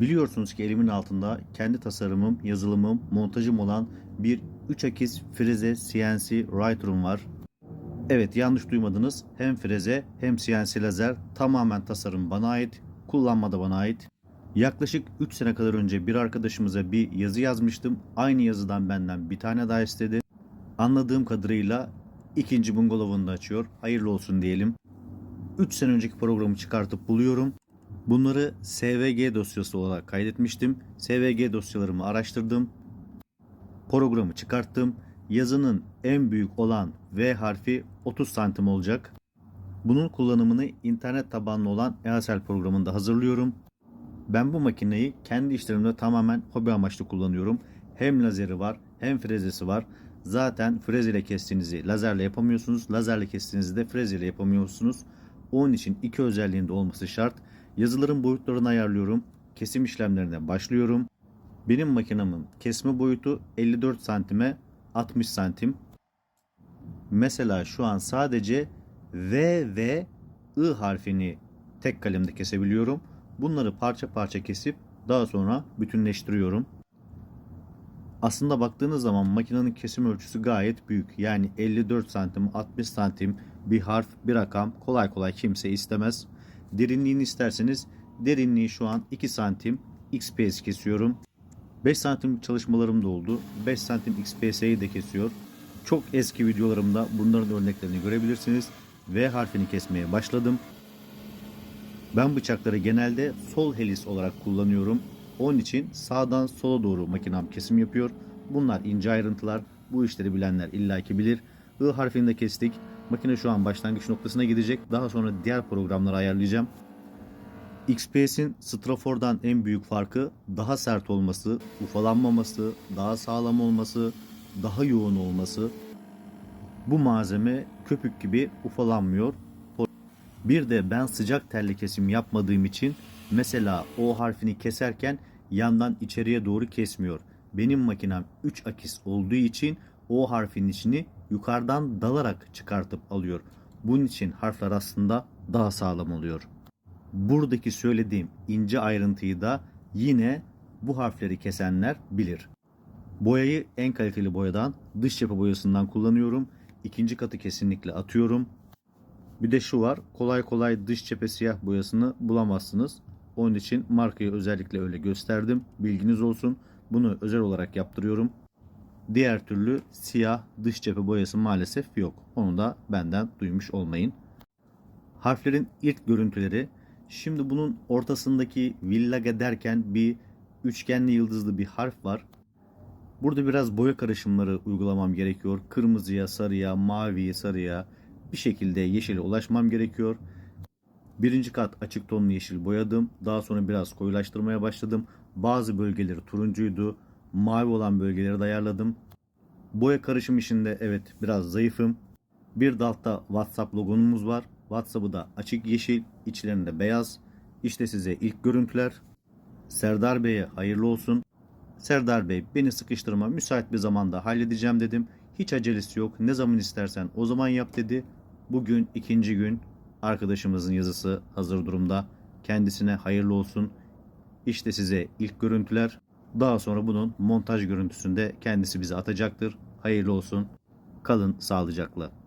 Biliyorsunuz ki elimin altında kendi tasarımım, yazılımım, montajım olan bir 3 akis freze CNC Writer'ım var. Evet yanlış duymadınız. Hem freze hem CNC lazer tamamen tasarım bana ait. Kullanma da bana ait. Yaklaşık 3 sene kadar önce bir arkadaşımıza bir yazı yazmıştım. Aynı yazıdan benden bir tane daha istedi. Anladığım kadarıyla ikinci bungalovunu da açıyor. Hayırlı olsun diyelim. 3 sene önceki programı çıkartıp buluyorum. Bunları SVG dosyası olarak kaydetmiştim. SVG dosyalarımı araştırdım. Programı çıkarttım. Yazının en büyük olan V harfi 30 santim olacak. Bunun kullanımını internet tabanlı olan EASL programında hazırlıyorum. Ben bu makineyi kendi işlerimde tamamen hobi amaçlı kullanıyorum. Hem lazeri var hem frezesi var. Zaten freze ile kestiğinizi lazerle yapamıyorsunuz. Lazerle kestiğinizi de freze ile yapamıyorsunuz. Onun için iki özelliğinde olması şart. Yazıların boyutlarını ayarlıyorum. Kesim işlemlerine başlıyorum. Benim makinemin kesme boyutu 54 santime 60 santim. Mesela şu an sadece V ve I harfini tek kalemde kesebiliyorum. Bunları parça parça kesip daha sonra bütünleştiriyorum. Aslında baktığınız zaman makinenin kesim ölçüsü gayet büyük. Yani 54 santim, 60 santim bir harf, bir rakam kolay kolay kimse istemez. Derinliğini isterseniz derinliği şu an 2 santim XPS kesiyorum. 5 santim çalışmalarım da oldu. 5 santim XPS'yi de kesiyor. Çok eski videolarımda bunların örneklerini görebilirsiniz. V harfini kesmeye başladım. Ben bıçakları genelde sol helis olarak kullanıyorum. Onun için sağdan sola doğru makinem kesim yapıyor. Bunlar ince ayrıntılar. Bu işleri bilenler illaki bilir. I harfini de kestik. Makine şu an başlangıç noktasına gidecek. Daha sonra diğer programları ayarlayacağım. XPS'in Strafor'dan en büyük farkı daha sert olması, ufalanmaması, daha sağlam olması, daha yoğun olması. Bu malzeme köpük gibi ufalanmıyor. Bir de ben sıcak telli kesim yapmadığım için mesela O harfini keserken yandan içeriye doğru kesmiyor. Benim makinem 3 akis olduğu için O harfinin içini yukarıdan dalarak çıkartıp alıyor. Bunun için harfler aslında daha sağlam oluyor. Buradaki söylediğim ince ayrıntıyı da yine bu harfleri kesenler bilir. Boyayı en kaliteli boyadan dış cephe boyasından kullanıyorum. İkinci katı kesinlikle atıyorum. Bir de şu var. Kolay kolay dış cephe siyah boyasını bulamazsınız. Onun için markayı özellikle öyle gösterdim. Bilginiz olsun. Bunu özel olarak yaptırıyorum. Diğer türlü siyah dış cephe boyası maalesef yok. Onu da benden duymuş olmayın. Harflerin ilk görüntüleri. Şimdi bunun ortasındaki villaga derken bir üçgenli yıldızlı bir harf var. Burada biraz boya karışımları uygulamam gerekiyor. Kırmızıya, sarıya, maviye, sarıya bir şekilde yeşile ulaşmam gerekiyor. Birinci kat açık tonlu yeşil boyadım. Daha sonra biraz koyulaştırmaya başladım. Bazı bölgeleri turuncuydu. Mavi olan bölgeleri de ayarladım. Boya karışım işinde evet biraz zayıfım. Bir de altta WhatsApp logonumuz var. WhatsApp'ı da açık yeşil, içlerinde beyaz. İşte size ilk görüntüler. Serdar Bey'e hayırlı olsun. Serdar Bey beni sıkıştırma müsait bir zamanda halledeceğim dedim. Hiç acelesi yok. Ne zaman istersen o zaman yap dedi. Bugün ikinci gün arkadaşımızın yazısı hazır durumda. Kendisine hayırlı olsun. İşte size ilk görüntüler. Daha sonra bunun montaj görüntüsünde kendisi bize atacaktır. Hayırlı olsun. Kalın sağlıcakla.